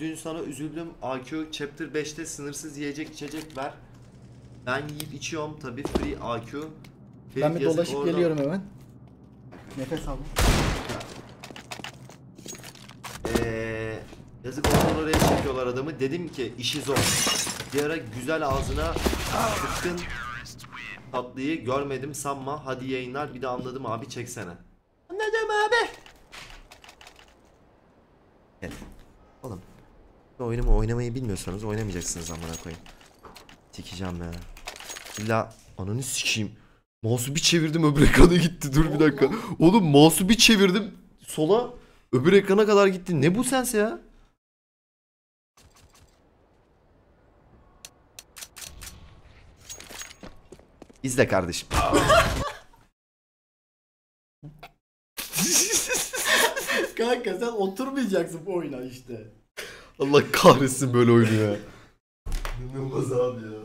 Dün sana üzüldüm. AQ Chapter 5'te sınırsız yiyecek içecek ver. Ben yiyip içiyorum tabi free AQ. Ben Ferit bir yazık dolaşıp orada- geliyorum hemen. Nefes al. Ee, yazık oradan oraya çekiyorlar adamı. Dedim ki işi zor. Bir ara güzel ağzına tıkkın tatlıyı görmedim sanma. Hadi yayınlar bir de anladım abi çeksene. Anladım abi. Gel. Oyunumu oynamayı bilmiyorsanız oynamayacaksınız amına koyayım. Sikeceğim ya. İlla ananı sikeyim. Mouse'u bir çevirdim öbür ekrana gitti. Dur bir dakika. Oğlum mouse'u bir çevirdim sola öbür ekrana kadar gitti. Ne bu sens ya? İzle kardeşim. Kanka sen oturmayacaksın bu oyuna işte. Allah kahretsin böyle oyunu ya. İnanılmaz abi ya.